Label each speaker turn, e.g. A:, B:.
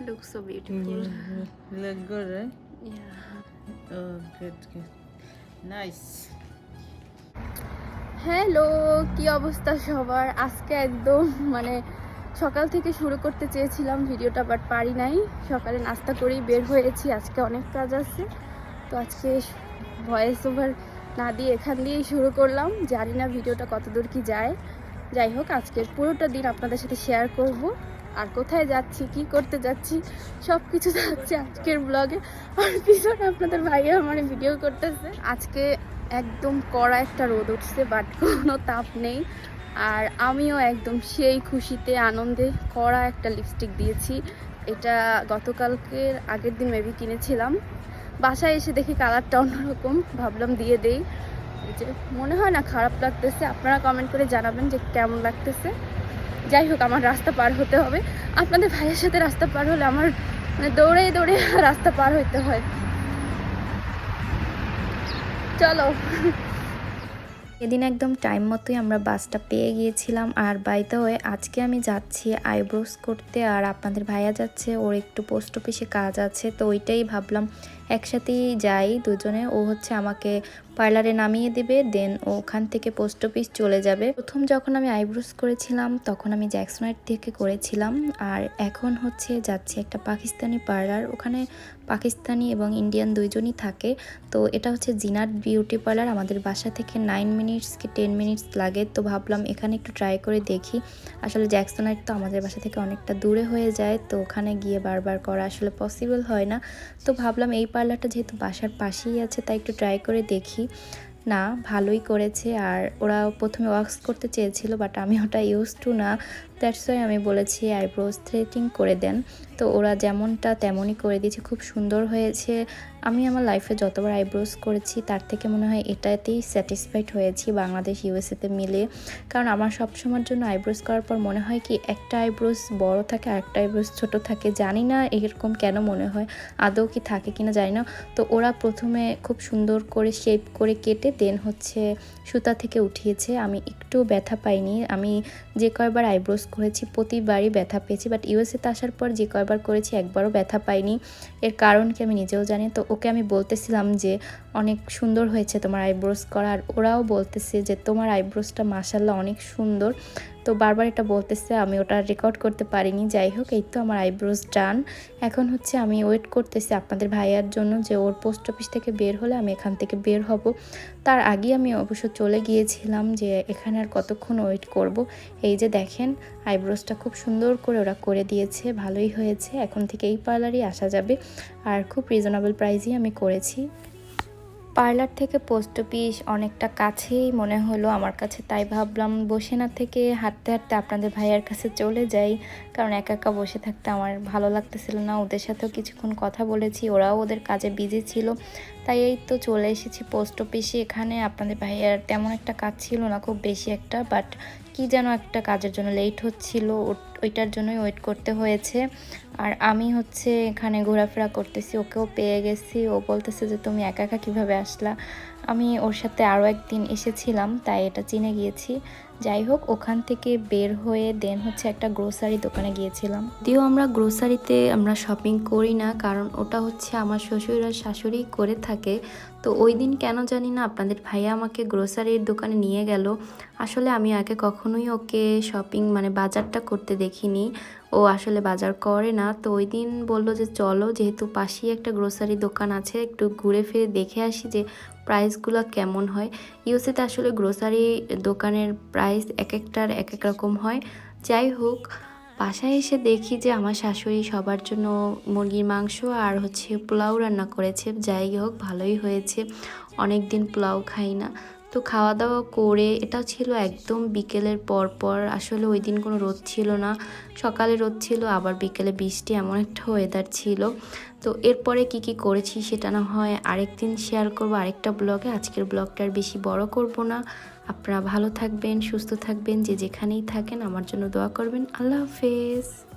A: Looks so beautiful.
B: Look good, right?
A: Yeah.
B: Oh, good, good. Nice.
A: Hello কি অবস্থা সবার আজকে একদম মানে সকাল থেকে শুরু করতে চেয়েছিলাম ভিডিওটা বাট পারি নাই সকালে নাস্তা করেই বের হয়েছি আজকে অনেক কাজ আছে তো আজকে ভয়েস ওভার না দিয়ে এখান দিয়েই শুরু করলাম জানি না ভিডিওটা কতদূর কি যায় যাই হোক আজকের পুরোটা দিন আপনাদের সাথে শেয়ার করব আর কোথায় যাচ্ছি, কি করতে যাচ্ছি সব কিছু যাচ্ছে আজকের ব্লগে আর পিছনে আপনাদের ভাইয়া আমার ভিডিও করতেছে। আজকে একদম কড়া একটা রোদ উঠছে বাট কোনো তাপ নেই। আর আমিও একদম সেই খুশিতে, আনন্দে কড়া একটা লিপস্টিক দিয়েছি। এটা গতকালকের আগের দিন মেবি কিনেছিলাম। বাসায় এসে দেখি কালারটা অন্যরকম, ভাবলাম দিয়ে দেই। যে, মনে হয় না খারাপ লাগতেছে। আপনারা কমেন্ট করে জানাবেন যে কেমন লাগতেছে। যাই হোক, আমার রাস্তা পার হতে হবে। আপনাদের ভাইয়ের সাথে রাস্তা পার হলে আমার মানে দৌড়ে দৌড়ে রাস্তা পার হইতে হয়। চলো।
C: এদিন একদম টাইম মতোই আমরা বাসটা পেয়ে গিয়েছিলাম আর বাইতে হয়ে আজকে আমি যাচ্ছি আইব্রোস করতে আর আপনাদের ভাইয়া যাচ্ছে, ওর একটু পোস্ট অফিসে কাজ আছে, তো ওইটাই ভাবলাম একসাথেই যাই দুজনে, ও হচ্ছে আমাকে পার্লারে নামিয়ে দেবে দেন ওখান থেকে পোস্ট অফিস চলে যাবে। প্রথম যখন আমি আইব্রোস করেছিলাম, তখন আমি জ্যাকসনাইট থেকে করেছিলাম, আর এখন হচ্ছে যাচ্ছি একটা পাকিস্তানি পার্লার ওখানে পাকিস্তানি এবং ইন্ডিয়ান দুইজনই থাকে। তো এটা হচ্ছে জিনাট বিউটি পার্লার। আমাদের বাসা থেকে নাইন মিনিটস কি টেন মিনিটস লাগে। তো ভাবলাম এখানে একটু ট্রাই করে দেখি। আসলে জ্যাকসনাইট তো আমাদের বাসা থেকে অনেকটা দূরে হয়ে যায়। তো ওখানে গিয়ে বারবার করা আসলে পসিবল হয় না। তো ভাবলাম এই পার্লারটা যেহেতু বাসার পাশেই আছে, তাই একটু ট্রাই করে দেখি। না, ভালোই করেছে। আর ওরা প্রথমে ওয়াক্স করতে চেয়েছিল বাট আমি ওটা ইউজ টু না। দ্যাটস ওয়াই আমি বলেছি আইব্রোজ থ্রেটিং করে দেন। তো ওরা যেমনটা তেমনই করে দিয়েছে, খুব সুন্দর হয়েছে। আমি আমার লাইফে যতবার আইব্রোজ করেছি, তার থেকে মনে হয় এটাতেই স্যাটিসফাইড হয়েছি বাংলাদেশ ইউএসএতে মিলে। কারণ আমার সব সময়ের জন্য আইব্রোজ করার পর মনে হয় কি, একটা আইব্রোজ বড় থাকে আর একটা আইব্রোজ ছোট থাকে, জানি না এরকম কেন মনে হয়, আদৌ কি থাকে কিনা জানি না। তো ওরা প্রথমে খুব সুন্দর করে শেপ করে কেটে দেন হচ্ছে সুতা থেকে উঠিয়েছে। আমি একটু ব্যথা পাইনি, আমি যে কয়বার আইব্রোজ করেছি, প্রতিবারই ব্যথা পেয়েছি বাট ইউএসএতে আসার পর যে কয়বার করেছি, একবারও ব্যথা পাইনি। এর কারণ কি আমি নিজেও জানি। তো ওকে আমি বলতেছিলাম যে অনেক সুন্দর হয়েছে তোমার আইব্রোজ করা। আর ওরাও বলতেছে যে তোমার আইব্রোজটা মাসাল্লাহ অনেক সুন্দর। তো বারবার এটা বলতেছে, আমি ওটা রেকর্ড করতে পারিনি। যাই হোক, এই তো আমার আইব্রোজ ডান এখন হচ্ছে আমি ওয়েট করতেছি আপনাদের ভাইয়ার জন্য যে ওর পোস্ট অফিস থেকে বের হলে আমি এখান থেকে বের হব। তার আগে আমি অবশ্য চলে গিয়েছিলাম যে এখানে আর কতক্ষণ ওয়েট করব। এই যে দেখেন আইব্রোজটা খুব সুন্দর করে ওরা করে দিয়েছে, ভালোই হয়েছে। এখন থেকে এই পার্লারই আসা যাবে। আর খুব রিজনেবল প্রাইসই আমি করেছি। পার্লার থেকে পোস্ট অফিস অনেকটা কাছেই মনে হলো আমার কাছে, তাই ভাবলাম বসে না থেকে হাঁটতে হাঁটতে আপনাদের ভাইয়ার কাছে চলে যাই, কারণ একা একা বসে থাকতে আমার ভালো লাগতেছিল না। ওদের সাথেও কিছুক্ষণ কথা বলেছি, ওরাও ওদের কাজে বিজি ছিল। তাই এই তো চলে এসেছি পোস্ট অফিসে এখানে আপনাদের ভাইয়ার তেমন একটা কাজ ছিল না, খুব বেশি একটা বাট কি যেন একটা কাজের জন্য লেট হচ্ছিল। ওইটার জন্যই ওয়েট করতে হয়েছে। আর আমি হচ্ছে এখানে ঘোরাফেরা করতেছি, ওকেও পেয়ে গেছি। ও বলতেছে যে, তুমি একা একা কীভাবে আসলা? আমি ওর সাথে আরও একদিন এসেছিলাম, তাই এটা চিনে গিয়েছি। যাই হোক, ওখান থেকে বের হয়ে দেন হচ্ছে একটা গ্রোসারি দোকানে গিয়েছিলাম। দিও আমরা গ্রোসারিতে আমরা শপিং করি না, কারণ ওটা হচ্ছে আমার শ্বশুর আর শাশুড়ি করে থাকে। তো ওই দিন কেন জানি না, আপনাদের ভাইয়া আমাকে গ্রোসারির দোকানে নিয়ে গেল। আসলে আমি আগে কখনোই ওকে শপিং মানে বাজারটা করতে দেখিনি। ও আসলে বাজার করে না, তো ওই দিন বলল যে চলো, যেহেতু পাশেই একটা গ্রোসারি দোকান আছে, একটু ঘুরে ফিরে দেখে আসি যে প্রাইসগুলো কেমন হয়? ইউসিতে আসলে গ্রোসারি দোকানের প্রাইস এক একটার এক এক রকম হয়। যাই হোক বাসায় এসে দেখি যে আমার শাশুড়ি সবার জন্য মুরগির মাংস আর হচ্ছে পোলাও রান্না করেছে। যাই হোক ভালোই হয়েছে। অনেক দিন পোলাও খাই না। তো খাওয়া দাওয়া করে এটা ছিল একদম বিকেলের পর পর আসলে ওই দিন কোনো রোদ ছিল না। সকালে রোদ ছিল, আবার বিকেলে বৃষ্টি এমন একটা ওয়েদার ছিল। তো এরপরে কি কি করেছি সেটা না হয় আরেকদিন শেয়ার করব আরেকটা ব্লগে আজকের ব্লগটা আর বেশি বড় করব না। আপনারা ভালো থাকবেন, সুস্থ থাকবেন, যে যেখানেই থাকেন আমার জন্য দোয়া করবেন। আল্লাহ হাফেজ।